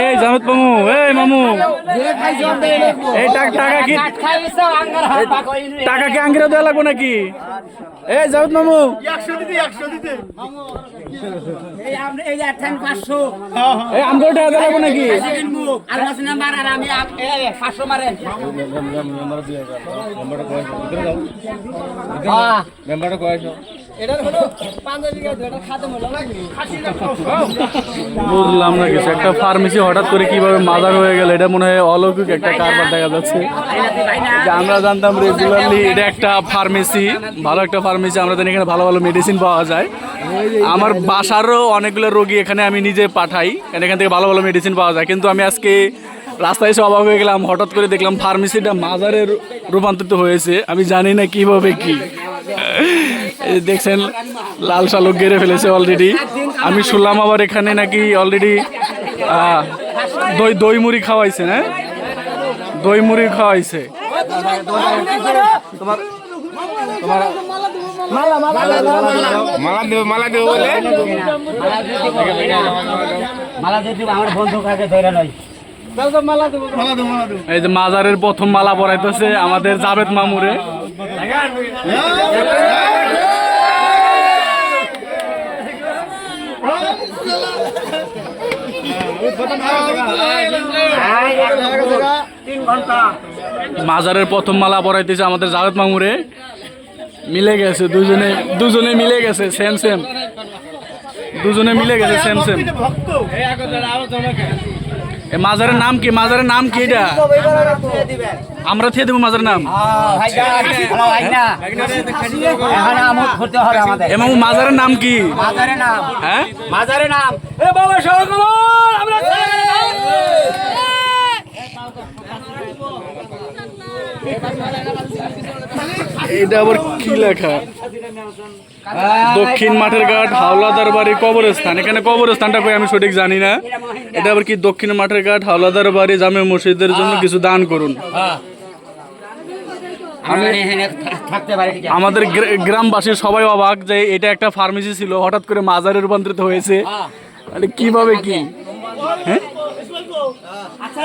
এই জামত মামু এই মামু। এই টাকা টাকা কি টাকা কি আঙ্গিরা দেওয়া লাগবো নাকি? এই জামত মামু। এই আমগো টাকা দেওয়া লাগবো নাকি? আলোচনা মারার বুঝলাম না কিছু। একটা ফার্মেসি হঠাৎ করে কীভাবে মাদার হয়ে গেল, এটা মনে হয় অলৌকিক একটা কারবার দেখা যাচ্ছে। আমরা জানতাম রেগুলারলি এটা একটা ফার্মেসি ভালো একটা ফার্মেসি আমরা এখানে ভালো ভালো মেডিসিন পাওয়া যায়। আমার বাসারও অনেকগুলো রোগী এখানে আমি নিজে পাঠাই, এখান থেকে ভালো ভালো মেডিসিন পাওয়া যায়। কিন্তু আমি আজকে রাস্তায় এসে অবাক হয়ে গেলাম, হঠাৎ করে দেখলাম ফার্মেসিটা মাজারে রূপান্তরিত হয়েছে। আমি জানি না কীভাবে কি। দেখছেন, লাল শালক গেড়ে ফেলেছে অলরেডি আমি শুনলাম আবার এখানে নাকি অলরেডি দই দই মুড়ি খাওয়াইছে না দই মুড়ি খাওয়াইছে। এই যে মাজারের প্রথম মালা পরাইতেছে আমাদের জাবেদ মামুরে। মাজারের প্রথম মালা পরাইতেছে আমাদের জাবেদ মামুরে। মিলে গেছে দুজনে দুজনে মিলে গেছে সেম সেম দুজনে মিলে গেছে সেম সেম মাজারের নাম কি? মাজারের নাম কি এটা? আমরা থেকে দেবো মাজারের নাম। এবং মাজারের নাম কি? মাজারে নাম। হ্যাঁ? মাজারে নাম। এটা আবার কি লেখা? দক্ষিণ মাঠের ঘাট হাওলাদার বাড়ি কবরস্থান। এখানে কবরস্থানটা কই আমি সঠিক জানি না। এটা আবার কি দক্ষিণ মাঠের ঘাট হাওলাদার বাড়ি জামে মসজিদের জন্য কিছু দান করুন। আছে। আমাদের গ্রা- গ্রামবাসীর সবাই অবাক যে এটা একটা ফার্মেসি ছিল হঠাৎ করে মাজারে রূপান্তরিত হয়েছে। মানে কীভাবে কি? হ্যাঁ? আচ্ছা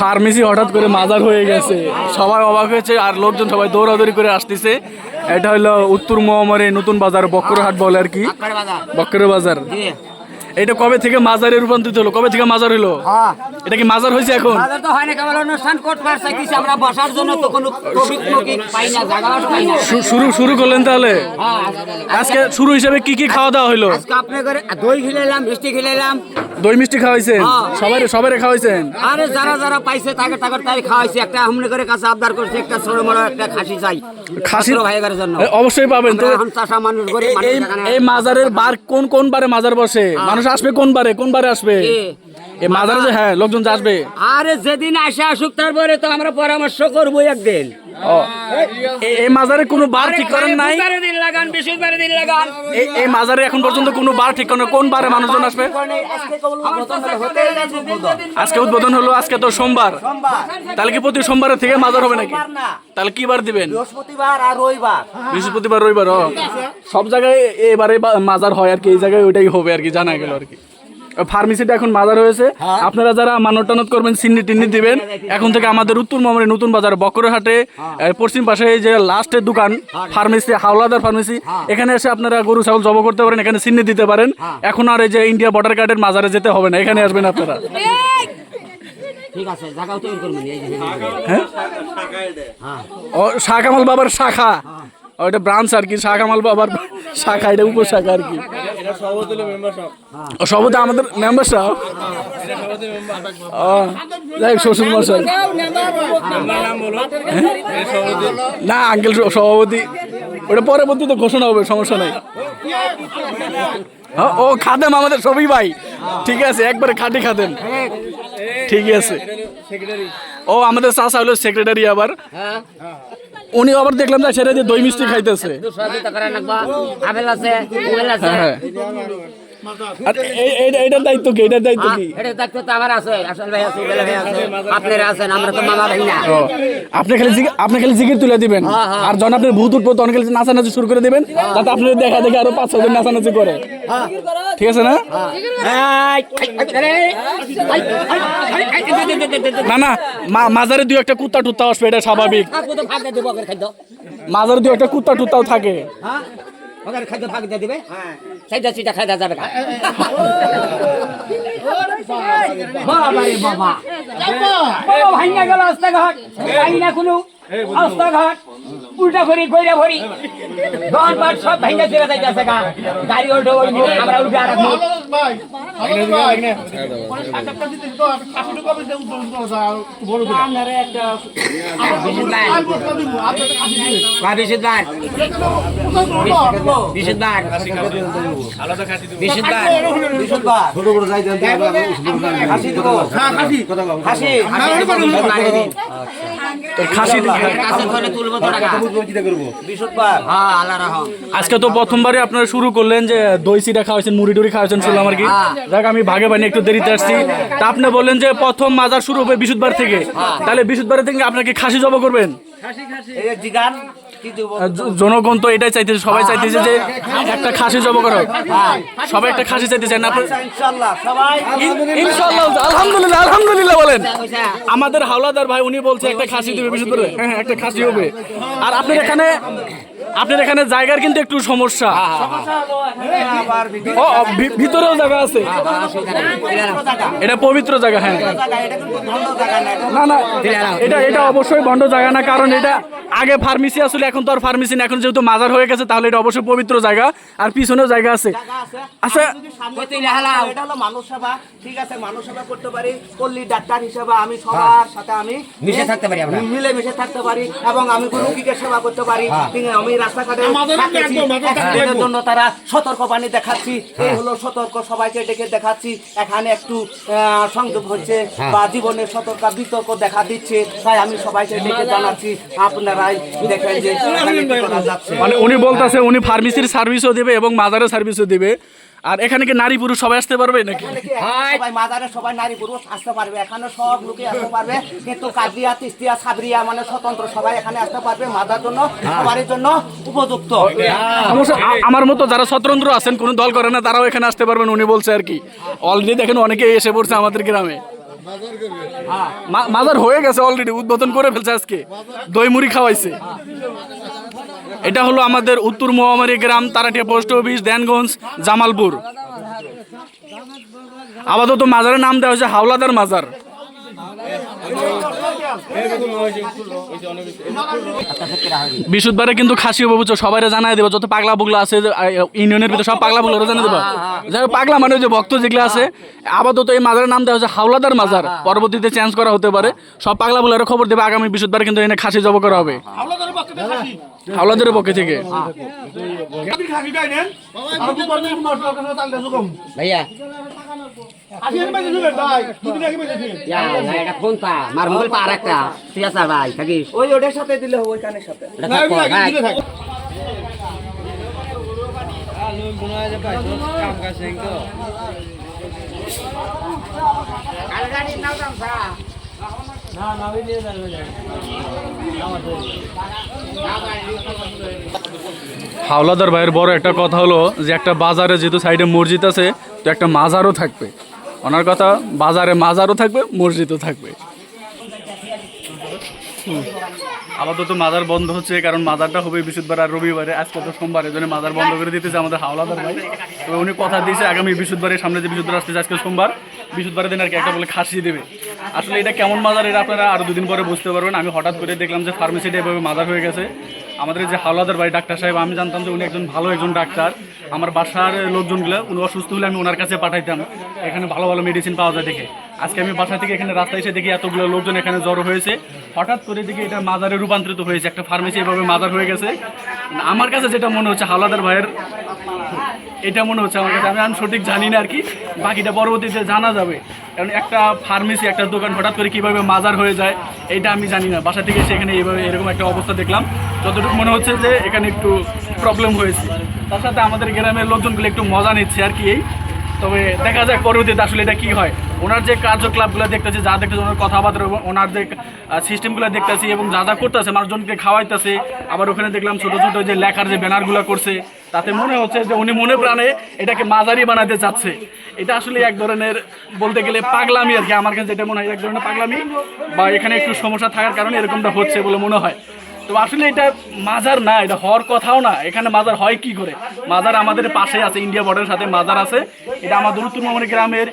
ফার্মেসি হঠাৎ করে মাজার হয়ে গেছে। সবাই অবাক হয়েছে আর লোকজন সবাই দৌড়াদৌড়ি করে আসতেছে। এটা হলো উত্তর মহামারী নতুন বাজার বক্রহাট বলে আর কি। করে বাজার। বক্র বাজার। জি। এটা কবে থেকে মাজারে রূপান্তরিত হলো? কবে থেকে মাজার হলো? হ্যাঁ। এটা কি মাজার হয়েছে এখন? বাজার তো হয় না কেবল অনুষ্ঠান করতে আমরা বসার জন্য তো কোনো পাই না জায়গা পাই না। শুরু শুরু করলেন তাহলে? হ্যাঁ। আজকে শুরু হিসেবে কি কি খাওয়া দাওয়া হলো? আজকে দই খেলাইলাম মিষ্টি খেলাইলাম। দই মিষ্টি খাওয়াইছেন? হ্যাঁ। সবাই সবাই খাওয়াইছেন? আরে যারা যারা পাইছে তাকে তাকে তাই খাওয়াইছে। একটা আমনে করে কাছে আবদার করছে একটা ছোট বড় একটা খাসি চাই। খাসি ভাইয়ের জন্য। অবশ্যই পাবেন। তো এই মাজারের বার কোন কোন বারে মাজার বসে? মানুষ আসবে কোন বারে? কোন বারে আসবে? এ যে হ্যাঁ লোকজন আসবে। আরে যেদিন আসে আসুক তারপরে তো আমরা পরামর্শ করব একদিন। এই- এই মাজারে কোনো বার ঠিক করেন নাই। দিন লাগান বৃহস্পতিবারে দিন লাগান। এই এই মাজারে এখন পর্যন্ত কোনো বার ঠিক করেন। কোন বারে মানুষজন আসবে? আজকে উদ্বোধন হলো আজকে তো সোমবার। তাহলে কি প্রতি সোমবারের থেকে মাজার হবে নাকি? তাহলে কি বার দিবেন? বৃহস্পতিবার আর রবিবার। বৃহস্পতিবার রবিবার সব জায়গায় এবারে বা- মাজার হয় আর কি এই জায়গায় ওইটাই হবে আর কি জানা গেল আর কি। ফার্মেসিটা এখন মাজার হয়েছে। আপনারা যারা মানত টানত করবেন সিন্নি টিন্নি দিবেন এখন থেকে আমাদের উত্তর মামরে নতুন বাজার বকরহাটে পশ্চিম পাশে এই যে লাস্টের দোকান ফার্মেসি হাওলাদার ফার্মেসি এখানে এসে আপনারা গরু ছাগল জব করতে পারেন এখানে সিন্নি দিতে পারেন। এখন আর এই যে ইন্ডিয়া বর্ডার গার্ডের মাজারে যেতে হবে না এখানে আসবেন আপনারা। ঠিক আছে হ্যাঁ? কামাল বাবার শাখা। ওইটা ব্রাঞ্চ আর কি শাহ কামাল বাবার শাখা এটা উপশাখা আর কি। সভাপতি আমাদের মেম্বার সাহেব যাই শ্বশুর মশাই। না আঙ্কেল সভাপতি ওটা পরবর্তীতে ঘোষণা হবে সমস্যা নাই। হ্যাঁ, ও খাদেম আমাদের সবই ভাই। ঠিক আছে একবারে খাটি খাদেম। ঠিক আছে। ও আমাদের চাষা হলো সেক্রেটারি আবার। উনি আবার দেখলাম যে সেটা দিয়ে দই মিষ্টি খাইতেছে। আপেল আছে আছে। হ্যাঁ এই- দায়িত্ব কি এটার দায়িত্ব কি এটা দেখতে তো আমার আছে আসল ভাই আছে উবেল ভাই আছে আপনারা আছেন আমরা তো মামা ভাই না আপনি খালি জিগি- আপনি খালি জিকির তুলে দিবেন আর যখন আপনার ভূত উঠবো তখন খালি নাচানাচি শুরু করে দিবেন যাতে আপনার দেখা দেখে আরও পাঁচ ছজন নাচানাচি করে ঠিক আছে না না না মা- মাজারে দুই একটা কুত্তা টুত্তা আসবে এটা স্বাভাবিক মাজারে দুই একটা কুত্তা টুত্তাও থাকে হ্যাঁ ওদের খাদ্য ভাগ দিয়ে দিবে সেইটা সেটা খাইতে যাবে না বাবা রে বাবা ভাঙ্গা গেল রাস্তাঘাট না কোনো রাস্তাঘাট উল্টা ভরি কইরা ভরি দোকান পাট সব ভাঙ্গা চলে যাইতেছে গা গাড়ি উল্টো ওই আমরা উল্টে আর হাসি হাসি বার হ্যাঁ আজকে তো প্রথমবারই আপনারা শুরু করলেন যে দই সিটা খাওয়াইছেন মুড়ি টুড়ি খাওয়াইছেন শুনলাম আর কি। দেখ আমি ভাগে বানিয়ে একটু দেরিতে আসছি। তা আপনি বললেন যে প্রথম মাজার শুরু হবে বিশুদ্ধবার থেকে। তাহলে বিশুদ্ধবার থেকে আপনাকে খাসি জব করবেন? জনগণ তো এটাই চাইতেছে সবাই চাইতেছে যে একটা খাসি জব করো। সবাই একটা খাসি চাইতেছে না ইনশাল্লাহ আলহামদুলিল্লাহ। আলহামদুলিল্লাহ বলেন। আমাদের হাওলাদার ভাই উনি বলছে একটা খাসি দিবে বিশুদ্ধ করে। হ্যাঁ, একটা খাসি হবে। আর আপনার এখানে আপনার এখানে জায়গার কিন্তু একটু সমস্যা। ও ও, ভিতরেও জায়গা আছে? এটা পবিত্র জায়গা হ্যাঁ। না। না না এটা এটা অবশ্যই বন্ধ জায়গা না কারণ এটা আগে ফার্মেসি আসলে এখন তো আর ফার্মেসি না এখন যেহেতু মাজার হয়ে গেছে তাহলে এটা অবশ্যই পবিত্র জায়গা আর পিছনেও জায়গা আছে। আচ্ছা এটা হলো মানুষ সেবা ঠিক আছে মানুষ সেবা করতে পারি পল্লী ডাক্তার হিসেবে আমি সবার সাথে আমি মিশে থাকতে পারি মিলে মিশে থাকতে পারি এবং আমি কোনো রোগীকে সেবা করতে পারি আছে, আমি রাস্তাঘাটে জন্য তারা সতর্ক বাণী দেখাচ্ছি এই হলো সতর্ক সবাইকে ডেকে দেখাচ্ছি। এখানে একটু আহ, সংযোগ হচ্ছে বা জীবনের সতর্ক বিতর্ক দেখা দিচ্ছে। তাই আমি সবাইকে ডেকে জানাচ্ছি আপনারাই দেখেন যে মানে উনি বলতেছে উনি ফার্মেসির সার্ভিসও দিবে এবং মাদারের সার্ভিসও দিবে। আর এখানে কি নারী পুরুষ সবাই আসতে পারবে নাকি? সবাই মাজারে সবাই নারী পুরুষ আসতে পারবে। এখানে সব লোকে আসতে পারবে। কিন্তু কাদিয়া তিস্তিয়া সাবরিয়া মানে স্বতন্ত্র সবাই এখানে আসতে পারবে মাজার জন্য সবার জন্য উপযুক্ত। আমার মতো যারা স্বতন্ত্র আছেন কোনো দল করে না তারাও এখানে আসতে পারবেন উনি বলছে আর কি। অলরেডি দেখেন অনেকে এসে পড়ছে আমাদের গ্রামে। মাজার হয়ে। গেছে অলরেডি উদ্বোধন করে ফেলছে আজকে। দই মুড়ি খাওয়াইছে। এটা হলো আমাদের উত্তর মহামারী গ্রাম, তারাটিয়া পোস্ট অফিস দেনগঞ্জ জামালপুর। আপাতত মাজারের নাম দেওয়া হয়েছে হাওলাদার মাজার। বিশুদ্ধবারে কিন্তু খাসি হবে বুঝছ সবাই জানাই দেবো যত পাগলা পুগলা আছে ইউনিয়নের ভিতরে সব পাগলা পুগলা জানাই দেবো। যাই হোক, পাগলা মানে যে ভক্ত যেগুলো আছে আপাতত এই মাজারের নাম দেওয়া হচ্ছে হাওলাদার মাজার। পরবর্তীতে চেঞ্জ করা হতে পারে। সব পাগলা পুগলার খবর দেবে আগামী বিশুদ্ধবারে কিন্তু এনে খাসি জব করা হবে। হাওলাদারের পক্ষে থেকে। ভাইয়া ইয়া, মার মোবাইল পা একটা। ঠিক আছে ভাই থাকিস। ওই ওটার সাথে দিলে হবে ওই কানের সাথে এটা থাকব, ভাই। হাওলাদার ভাইয়ের বড় একটা কথা হলো যে একটা বাজারে যেহেতু সাইডে মসজিদ আছে তো একটা মাজারও থাকবে। ওনার কথা বাজারে মাজারও থাকবে, মসজিদও থাকবে। আপাতত মাজার বন্ধ হচ্ছে কারণ মাজারটা হবে বৃহস্পতিবার আর রবিবারে। আজকে তো সোমবার জন্য মাজার বন্ধ করে দিতেছে আমাদের হাওলাদার ভাই। তো উনি কথা দিয়েছে আগামী বৃহস্পতিবারের সামনে যে বৃহস্পতিবার আসতেছে, আজকে সোমবার, বৃহস্পতিবারের দিন আর কি একটা বলে খাসি দেবে। আসলে এটা কেমন মাজার, এটা আপনারা আরও দুদিন পরে বুঝতে পারবেন। আমি হঠাৎ করে দেখলাম যে ফার্মেসিটা এভাবে মাজার হয়ে গেছে। আমাদের যে হাওলাদার ভাই ডাক্তার সাহেব, আমি জানতাম যে উনি একজন ভালো একজন ডাক্তার। আমার বাসার লোকজনগুলো উনি অসুস্থ হলে আমি ওনার কাছে পাঠাইতাম। এখানে ভালো ভালো মেডিসিন পাওয়া যায় দেখে। আজকে আমি বাসা থেকে এখানে রাস্তায় এসে দেখি এতগুলো লোকজন এখানে জড়ো হয়েছে। হঠাৎ করে দেখি এটা মাজারে রূপান্তরিত হয়েছে, একটা ফার্মেসি এভাবে মাজার হয়ে গেছে। আমার কাছে যেটা মনে হচ্ছে হাওলাদার ভাইয়ের, এটা মনে হচ্ছে আমার কাছে। আমি আমি সঠিক জানি না আর কি, বাকিটা পরবর্তীতে জানা যাবে। কারণ একটা ফার্মেসি একটা দোকান হঠাৎ করে কীভাবে মাজার হয়ে যায়, এটা আমি জানি না। বাসা থেকে সেখানে এইভাবে এরকম একটা অবস্থা দেখলাম। যতটুকু মনে হচ্ছে যে এখানে একটু প্রবলেম হয়েছে। তার সাথে আমাদের গ্রামের লোকজনগুলো একটু মজা নিচ্ছে আর কি এই। তবে দেখা যাক পরবর্তীতে আসলে এটা কি হয়। ওনার যে কার্যকলাপগুলো দেখতেছি, যা দেখতেছে, ওনার কথাবার্তা ওনার যে সিস্টেমগুলো দেখতেছি এবং যা যা করতেছে, মানুষজনকে খাওয়াইতেছে। আবার ওখানে দেখলাম ছোট ছোট যে লেখার যে ব্যানারগুলো করছে, তাতে মনে হচ্ছে যে উনি মনে প্রাণে এটাকে মাঝারি বানাতে চাচ্ছে। এটা আসলে এক ধরনের বলতে গেলে পাগলামি আর কি। আমার কাছে যেটা মনে হয়, এক ধরনের পাগলামি বা এখানে একটু সমস্যা থাকার কারণে এরকমটা হচ্ছে বলে মনে হয়। তো আসলে এটা মাজার না, এটা হওয়ার কথাও না। এখানে মাজার হয় কি করে? মাজার আমাদের পাশে আছে, ইন্ডিয়া বর্ডারের সাথে মাজার আছে। এটা আমাদের মামনি গ্রামের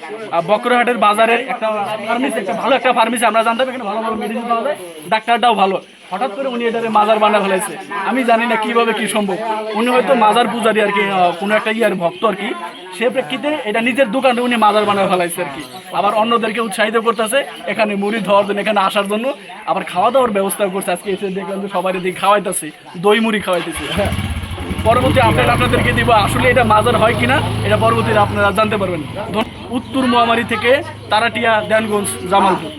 বকরহাটের বাজারের একটা ফার্মেসি একটা ভালো একটা ফার্মেসি আমরা জানতাম এখানে ভালো ভালো মেডিসিন পাওয়া যায়। ডাক্তারটাও ভালো। হঠাৎ করে উনি এটারে মাজার বানা ফেলাইছে। আমি জানি না কীভাবে কি সম্ভব। উনি হয়তো মাজার পূজারি আর কি কোনো একটা ইয়ার ভক্ত আর কি। সে প্রেক্ষিতে এটা নিজের দোকানে উনি মাজার বানা ফেলাইছে আর কি। আবার অন্যদেরকে উৎসাহিত করতেছে, এখানে মুড়ি ধোয়ার জন্য, এখানে আসার জন্য। আবার খাওয়া দাওয়ার ব্যবস্থা করছে। আজকে এসে দেখলাম যে সবাই দিকে খাওয়াইতেছে, দই মুড়ি খাওয়াইতেছে। হ্যাঁ পরবর্তী আপডেট আপনাদেরকে দিব, আসলে এটা মাজার হয় কিনা, এটা পরবর্তীতে আপনারা জানতে পারবেন। উত্তর মহামারী থেকে তারাটিয়া, দেনগঞ্জ, জামালপুর।